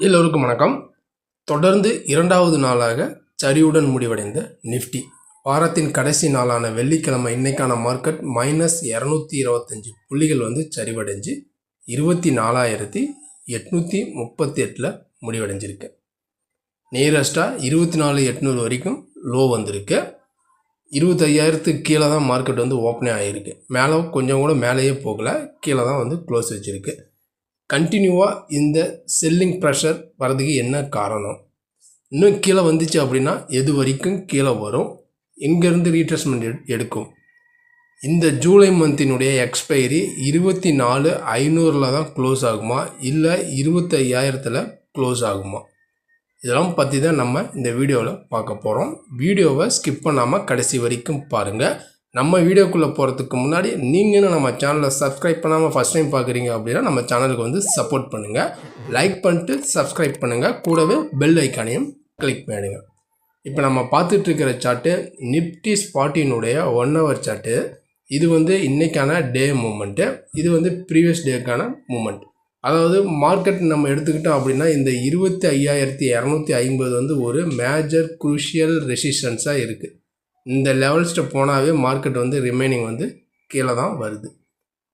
எல்லோருக்கும் வணக்கம். தொடர்ந்து இரண்டாவது நாளாக சரிவுடன் முடிவடைந்த நிஃப்டி. வாரத்தின் கடைசி நாளான வெள்ளிக்கிழமை இன்னைக்கான மார்க்கெட் மைனஸ் இரநூத்தி இருபத்தஞ்சி புள்ளிகள் வந்து சரிவடைஞ்சு இருபத்தி நாலாயிரத்தி எட்நூற்றி முப்பத்தி எட்டில் முடிவடைஞ்சிருக்கு. நியரஸ்ட்டாக இருபத்தி நாலு எட்நூறு வரைக்கும் லோ வந்திருக்கு. இருபத்தையாயிரத்துக்கு கீழே தான் மார்க்கெட் வந்து ஓப்பனே ஆகிருக்கு மேலே கொஞ்சம் கூட மேலேயே போகல. கீழே தான் வந்து க்ளோஸ் வச்சுருக்கு. கண்டினியூவாக இந்த செல்லிங் ப்ரெஷர் வர்றதுக்கு என்ன காரணம்? இன்னும் கீழே வந்துச்சு அப்படின்னா எது வரைக்கும் கீழே வரும்? எங்கேருந்து ரீட்ரெஸ்மெண்ட் எடுக்கும்? இந்த ஜூலை மந்தினுடைய எக்ஸ்பைரி இருபத்தி நாலு ஐநூறில் தான் க்ளோஸ் ஆகுமா? இல்லை இருபத்தையாயிரத்தில் க்ளோஸ் ஆகுமா? இதெல்லாம் பற்றி தான் நம்ம இந்த வீடியோவில் பார்க்க போகிறோம் வீடியோவை ஸ்கிப் பண்ணாமல் கடைசி வரைக்கும் பாருங்கள் நம்ம வீடியோக்குள்ளே போகிறதுக்கு முன்னாடி நீங்களும் நம்ம சேனலை சப்ஸ்கிரைப் பண்ணாமல் ஃபஸ்ட் டைம் பார்க்குறீங்க அப்படின்னா நம்ம சேனலுக்கு வந்து சப்போர்ட் பண்ணுங்கள் லைக் பண்ணிட்டு சப்ஸ்கிரைப் பண்ணுங்கள் கூடவே பெல் ஐக்கானையும் கிளிக் பண்ணிடுங்க. இப்போ நம்ம பார்த்துட்டு இருக்கிற சார்ட்டு நிப்டி ஸ்பாட்டினுடைய ஒன் ஹவர் சார்ட்டு இது வந்து இன்றைக்கான டே மூமெண்ட்டு இது வந்து ப்ரீவியஸ் டேக்கான மூமெண்ட் அதாவது மார்க்கெட் நம்ம எடுத்துக்கிட்டோம் அப்படின்னா இந்த இருபத்தி ஐயாயிரத்தி இரநூத்தி ஐம்பது வந்து ஒரு மேஜர் குரூஷியல் ரெசிஸ்டன்ஸாக இருக்குது இந்த லெவல்ஸ்ட்டு போனாவே மார்க்கெட் வந்து ரிமைனிங் வந்து கீழே தான் வருது.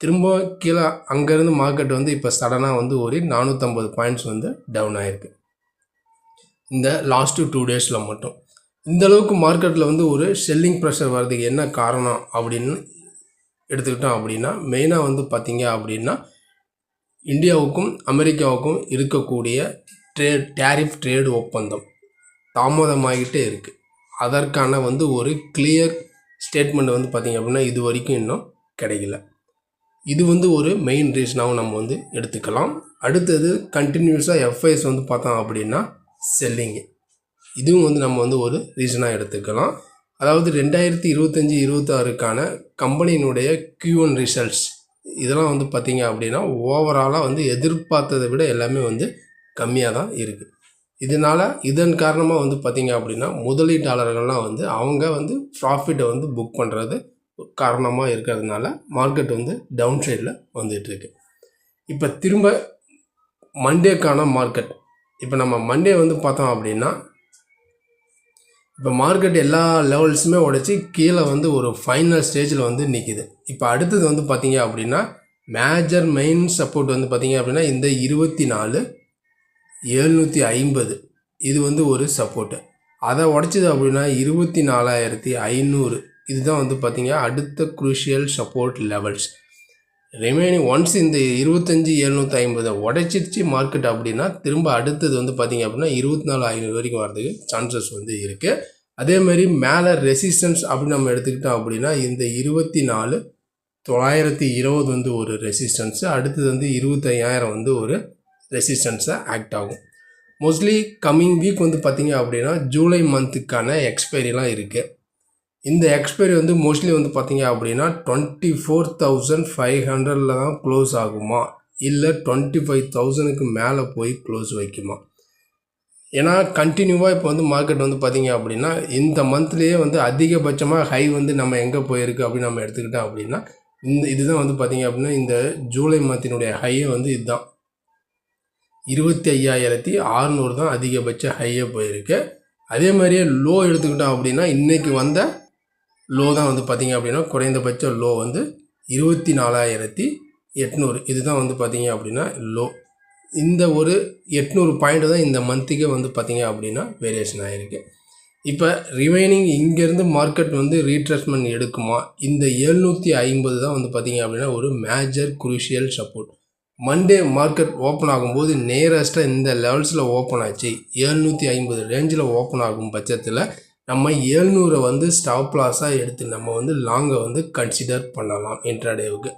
திரும்ப கீழே அங்கேருந்து மார்க்கெட் வந்து இப்போ சடனாக வந்து ஒரு நானூற்றம்பது பாயிண்ட்ஸ் வந்து டவுன் ஆகிருக்கு இந்த லாஸ்ட்டு டூ டேஸில் மட்டும். இந்த அளவுக்கு மார்க்கெட்டில் வந்து ஒரு செல்லிங் ப்ரெஷர் வர்றதுக்கு என்ன காரணம் அப்படின்னு எடுத்துக்கிட்டோம் அப்படின்னா மெயினாக வந்து பார்த்திங்க அப்படின்னா இந்தியாவுக்கும் அமெரிக்காவுக்கும் இருக்கக்கூடிய ட்ரேட் டேரிஃப் ட்ரேடு ஒப்பந்தம் தாமதமாகிட்டே இருக்குது அதற்கான வந்து ஒரு கிளியர் ஸ்டேட்மெண்ட் வந்து பார்த்திங்க அப்படின்னா இது வரைக்கும் இன்னும் கிடைக்கல. இது வந்து ஒரு மெயின் ரீசனாகவும் நம்ம வந்து எடுத்துக்கலாம். அடுத்தது கண்டினியூஸாக எஃப்ஐஎஸ் வந்து பார்த்தோம் அப்படின்னா செல்லிங்கு இதுவும் வந்து நம்ம வந்து ஒரு ரீசனாக எடுத்துக்கலாம். அதாவது ரெண்டாயிரத்தி இருபத்தஞ்சி இருபத்தாறுக்கான கம்பெனியினுடைய கியூஎன் ரிசல்ட்ஸ் இதெல்லாம் வந்து பார்த்திங்க அப்படின்னா ஓவராலாக வந்து எதிர்பார்த்ததை விட எல்லாமே வந்து கம்மியாக தான் இருக்குது இதனால் இதன் காரணமாக வந்து பார்த்திங்க அப்படின்னா முதலீட்டாளர்கள்லாம் வந்து அவங்க வந்து ப்ராஃபிட்டை வந்து புக் பண்ணுறது காரணமாக இருக்கிறதுனால மார்க்கெட் வந்து டவுன் சைடில் வந்துகிட்ருக்கு இப்போ திரும்ப மண்டேக்கான மார்க்கெட் இப்போ நம்ம மண்டே வந்து பார்த்தோம் அப்படின்னா இப்போ மார்க்கெட் எல்லா லெவல்ஸுமே உடைச்சி கீழே வந்து ஒரு ஃபைனல் ஸ்டேஜில் வந்து நிற்கிது இப்போ அடுத்தது வந்து பார்த்திங்க அப்படின்னா மேஜர் மெயின் சப்போர்ட் வந்து பார்த்தீங்க அப்படின்னா இந்த இருபத்தி நாலு எழுநூற்றி ஐம்பது. இது வந்து ஒரு சப்போர்ட்டு அதை உடச்சிது அப்படின்னா இருபத்தி நாலாயிரத்தி ஐநூறு. இதுதான் வந்து பார்த்திங்கன்னா அடுத்த crucial support levels remaining ones இந்த இருபத்தஞ்சி எழுநூற்றி ஐம்பதை உடைச்சிருச்சு மார்க்கெட் அப்படின்னா திரும்ப அடுத்தது வந்து பார்த்தீங்க அப்படின்னா இருபத்தி நாலு ஐநூறு வரைக்கும் வரதுக்கு சான்சஸ் வந்து இருக்குது அதேமாதிரி மேலே ரெசிஸ்டன்ஸ் அப்படின்னு நம்ம எடுத்துக்கிட்டோம் அப்படின்னா இந்த இருபத்தி நாலு தொள்ளாயிரத்தி இருபது வந்து ஒரு ரெசிஸ்டன்ஸு அடுத்தது வந்து இருபத்தையாயிரம் வந்து ஒரு ரெசிஸ்டன்ஸாக ஆக்ட் ஆகும். மோஸ்ட்லி கம்மிங் வீக் வந்து பார்த்திங்க அப்படின்னா ஜூலை மந்த்துக்கான எக்ஸ்பைரிலாம் இருக்குது இந்த எக்ஸ்பைரி வந்து மோஸ்ட்லி வந்து பார்த்திங்க அப்படின்னா டுவெண்ட்டி ஃபோர் தௌசண்ட் ஃபைவ் ஹண்ட்ரடில் தான் க்ளோஸ் ஆகுமா? இல்லை டுவெண்ட்டி ஃபைவ் தௌசண்ட்க்கு மேலே போய் க்ளோஸ் வைக்குமா? ஏன்னா கண்டினியூவாக இப்போ வந்து மார்க்கெட் வந்து பார்த்தீங்க அப்படின்னா இந்த மந்த்லேயே வந்து அதிகபட்சமாக ஹை வந்து நம்ம எங்கே போயிருக்கு அப்படின்னு நம்ம எடுத்துக்கிட்டோம் அப்படின்னா இந்த இதுதான் வந்து பார்த்தீங்க அப்படின்னா இந்த ஜூலை மந்தினுடைய ஹையே வந்து இதுதான். இருபத்தி ஐயாயிரத்தி அறநூறு தான் அதிகபட்ச ஹையே போயிருக்கு. அதே மாதிரியே லோ எடுத்துக்கிட்டோம் அப்படின்னா இன்றைக்கி வந்த லோ தான் வந்து பார்த்திங்க அப்படின்னா குறைந்தபட்ச லோ வந்து இருபத்தி நாலாயிரத்தி எட்நூறு. இதுதான் வந்து பார்த்திங்க அப்படின்னா லோ இந்த ஒரு எட்நூறு பாயிண்ட் தான் இந்த மந்த்துக்கே வந்து பார்த்திங்க அப்படின்னா வேரியேஷன் ஆகிருக்கு இப்போ ரிமைனிங் இங்கேருந்து மார்க்கெட் வந்து ரீட்ரெஸ்மெண்ட் எடுக்குமா? இந்த எழுநூற்றி ஐம்பது தான் வந்து பார்த்திங்க அப்படின்னா ஒரு major crucial support Monday market open ஆகும்போது நேரஸ்ட்டாக இந்த லெவல்ஸில் ஓப்பன் ஆச்சு. ஏழ்நூற்றி ஐம்பது ரேஞ்சில் ஓப்பன் ஆகும் பட்சத்தில் நம்ம ஏழ்நூறை வந்து ஸ்டாப் லாஸாக எடுத்து நம்ம வந்து லாங்கை வந்து கன்சிடர் பண்ணலாம் இன்ட்ராடேவுக்கு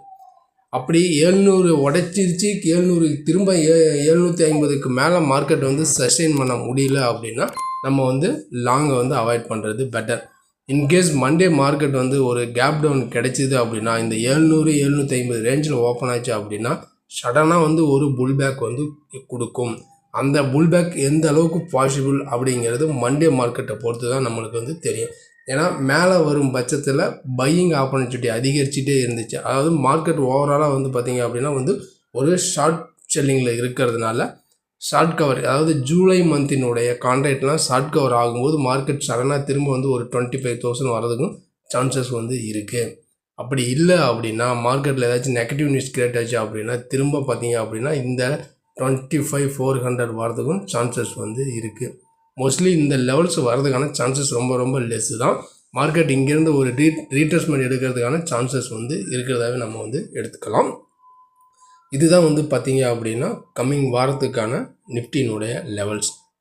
அப்படி ஏழ்நூறு உடைச்சிருச்சு ஏழ்நூறுக்கு திரும்ப ஏ ஏழ்நூற்றி ஐம்பதுக்கு மேலே மார்க்கெட் வந்து சஸ்டெயின் பண்ண முடியல அப்படின்னா நம்ம வந்து லாங்கை வந்து அவாய்ட் பண்ணுறது பெட்டர் இன்கேஸ் மண்டே மார்க்கெட் வந்து ஒரு கேப் டவுன் கிடைச்சிது அப்படின்னா இந்த ஏழ்நூறு எழுநூற்றி ஐம்பது ரேஞ்சில் ஓப்பன் ஆச்சு அப்படின்னா சடனாக வந்து ஒரு புல் பேக் வந்து கொடுக்கும். அந்த புல் பேக் எந்த அளவுக்கு பாசிபிள் அப்படிங்கிறது மண்டே மார்க்கெட்டை பொறுத்து தான் நம்மளுக்கு வந்து தெரியும். ஏன்னா மேலே வரும் பட்சத்தில் பையிங் ஆப்பர்ச்சுனிட்டி அதிகரிச்சுட்டே இருந்துச்சு. அதாவது மார்க்கெட் ஓவராலாக வந்து பார்த்திங்க அப்படின்னா வந்து ஒரு ஷார்ட் செல்லிங்கில் இருக்கிறதுனால ஷார்ட் கவர் அதாவது ஜூலை மந்தினுடைய கான்ட்ராக்ட்லாம் ஷார்ட் கவர் ஆகும்போது மார்க்கெட் சடனாக திரும்ப வந்து ஒரு டுவெண்ட்டி ஃபைவ் தௌசண்ட் வரதுக்கும் சான்சஸ் வந்து இருக்குது அப்படி இல்லை அப்படின்னா மார்க்கெட்டில் ஏதாச்சும் நெகட்டிவ் நியூஸ் கிரியேட் ஆச்சு அப்படின்னா திரும்ப பார்த்தீங்க அப்படின்னா இந்த டுவெண்ட்டி ஃபைவ் ஃபோர் ஹண்ட்ரட் வரதுக்கும் சான்சஸ் வந்து இருக்குது மோஸ்ட்லி இந்த லெவல்ஸ் வரதுக்கான சான்சஸ் ரொம்ப ரொம்ப லெஸ்ஸு தான். மார்க்கெட் இங்கேருந்து ஒரு ரீ ரீட்ரெஸ்மெண்ட் எடுக்கிறதுக்கான சான்சஸ் வந்து இருக்கிறதாவே நம்ம வந்து எடுத்துக்கலாம். இதுதான் வந்து பார்த்தீங்க அப்படின்னா கம்மிங் வாரத்துக்கான நிஃப்டினுடைய லெவல்ஸ்